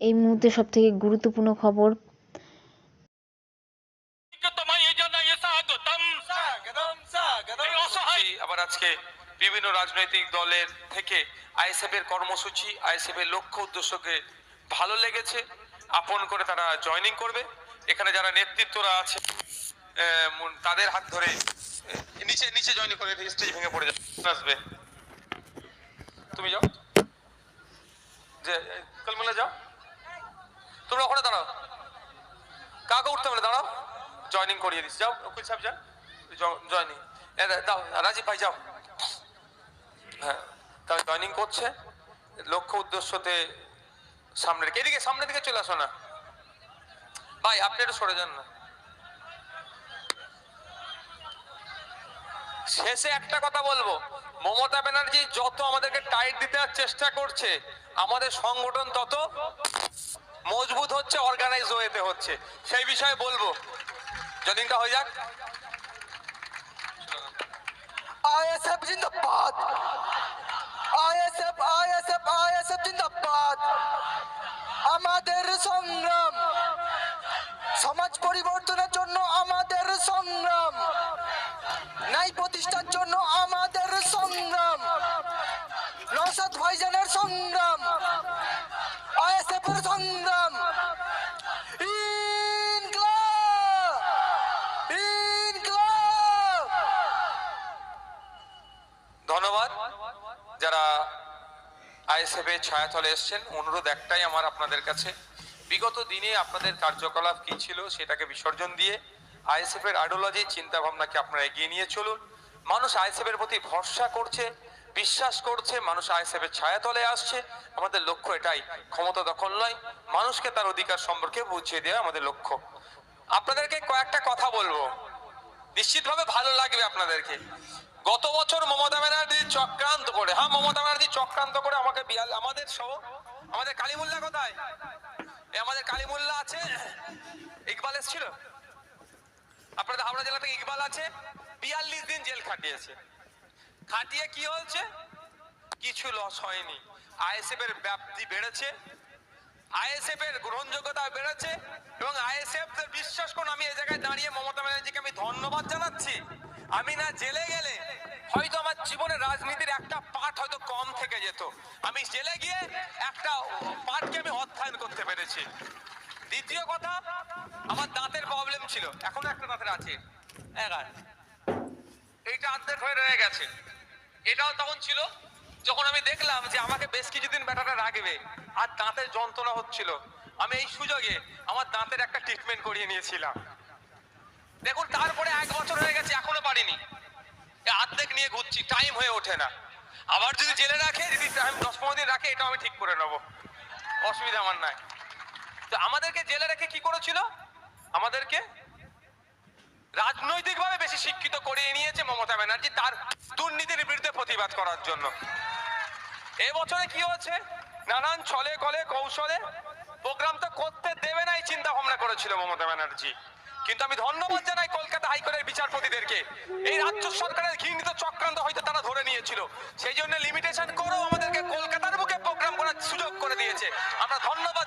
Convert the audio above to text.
এই মুহূর্তে সবথেকে গুরুত্বপূর্ণ খবর। আবার আজকে বিভিন্ন রাজনৈতিক দলের থেকে আইএসএফ এর কর্মসূচি আইএসএফ এর লক্ষ্য উদ্দেশ্যকে ভালো লেগেছে আপন করে তারা জয়েনিং করবে। এখানে যারা নেতৃত্বরা আছে তাদের হাত ধরে নিচে নিচে জয়েন করে স্টেজ ভেঙে পড়ে যাবে। আসবে। তুমি যাও। যে কলমলা যাও। তোমরা ওখানে দাঁড়াও। কাকে উঠতে হবে দাঁড়াও। জয়েনিং করিয়ে দিস যাও উকিল সাহেব, যান। জয়েনিং দাও, রাজীব ভাই, যাও। হ্যাঁ তাহলে জয়েনিং করছে। লক্ষ্য উদ্দেশ্যতে সামনে রেখে, এদিকে সামনের দিকে চলে আসো না। ভাই, আপনি একটু সরে যান না। শেষে একটা কথা বলব। মমতা ব্যানার্জি যত আমাদেরকে টাইট দিতে চেষ্টা করছে, আমাদের সংগঠন তত মজবুত হচ্ছে অর্গানাইজ ওয়েতে হচ্ছে। সেই বিষয়ে বলব। যদিনটা হয়ে যাক। আইএসএফ জিন্দাবাদ। আইএসএফ আইএসএফ আইএসএফ জিন্দাবাদ। আমাদের সংগ্রাম। সমাজ পরিবর্তনের জন্য আমাদের সংগ্রাম। ন্যায় প্রতিষ্ঠার জন্য আমাদের সংগ্রাম নসাদ ভাইজানের সংগ্রাম আইএসএফ এর সংগ্রাম ধন্যবাদ। যারা আইএসএফ এর ছায়াতলে এসছেন, অনুরোধ একটাই আমার আপনাদের কাছে। বিগত দিনে আপনাদের কার্যকলাপ কি ছিল সেটাকে বিসর্জন দিয়ে আইএসএফ এর আইডিওলজি চিন্তা ভাবনাকে আপনারা এগিয়ে নিয়ে চলুন। মানুষ আইএসএফ এর প্রতি ভরসা করছে বিশ্বাস করছে, মানুষ আইএসএফ এর ছায়াতলে আসছে। আমাদের লক্ষ্য এটাই, ক্ষমতা দখল নয়, মানুষকে তার অধিকার সম্পর্কে বুঝিয়ে দেওয়া আমাদের লক্ষ্য। আপনাদেরকে কয়েকটা কথা বলব। নিশ্চিতভাবে ভালো লাগবে আপনাদেরকে। গত বছর মমতা ব্যানার্জি চক্রান্ত করে হ্যাঁ মমতা ব্যানার্জি চক্রান্ত করে আমাকে বিয়াল, আমাদের সহ, আমাদের কালীমুল্লা কোথায়? আমাদের কালীমুল্লা আছে, ইকবাল এসেছিল? আপনাদের হাওড়া জেলা থেকে ইকবাল আছে, বিয়াল্লিশ দিন জেল খাটিয়েছে। খাটিয়ে কি হচ্ছে কিছু লস হয়নি। আইএসএফ এর ব্যাপ্তি বেড়েছে। আইএসএফ এর গ্রহণযোগ্যতা বেড়েছে এবং আইএসএফ বিশ্বাস করুন, আমি এই জায়গায় দাঁড়িয়ে মমতা ব্যানার্জিকে আমি ধন্যবাদ জানাচ্ছি। আমি না জেলে গেলে হয়তো আমার জীবনের রাজনীতির একটা পাঠ হয়তো কম থেকে যেত। আমি জেলে গিয়ে একটা পাঠকে আমি অধ্যয়ন করতে পেরেছি। দ্বিতীয় কথা, আমার দাঁতের প্রবলেম ছিল। এখনও একটা দাঁতের আছে। এইটা অর্ধেক হয়ে রয়ে গেছে। এটাও তখন ছিল যখন আমি দেখলাম যে আমাকে বেশ কিছুদিন ব্যাটাটা রাখবে আর দাঁতের যন্ত্রণা হচ্ছিল। আমি এই সুযোগে আমার দাঁতের একটা ট্রিটমেন্ট করিয়ে নিয়েছিলাম। দেখুন, তারপরে এক বছর হয়ে গেছে, এখনও পারিনি। এ অর্ধেক নিয়ে ঘুরছি টাইম হয়ে ওঠে না। আবার যদি জেলে রাখে, যদি টাইম দশ পনেরো দিন রাখে, এটাও আমি ঠিক করে নেব। অসুবিধা আমার নাই। তো আমাদেরকে জেলে রেখে কি করেছিল? আমাদেরকে রাজনৈতিকভাবে বেশি শিক্ষিত করিয়ে নিয়েছে মমতা ব্যানার্জি তার দুর্নীতির বিরুদ্ধে প্রতিবাদ করার জন্য। এবছরে কি হচ্ছে নানান ছলে কলে, কৌশলে। প্রোগ্রাম তো করতে দেবে না, এই চিন্তা ভাবনা করেছিল মমতা ব্যানার্জি। কিন্তু আমি ধন্যবাদ জানাই কলকাতা হাইকোর্টের বিচারপতিদেরকে। এই রাজ্য সরকারের ঘৃণিত চক্রান্ত হয়তো তারা ধরে নিয়েছিল। সেই জন্য লিমিটেশন করেও আমাদেরকে কলকাতার বুকে প্রোগ্রাম করার সুযোগ করে দিয়েছে। আমরা ধন্যবাদ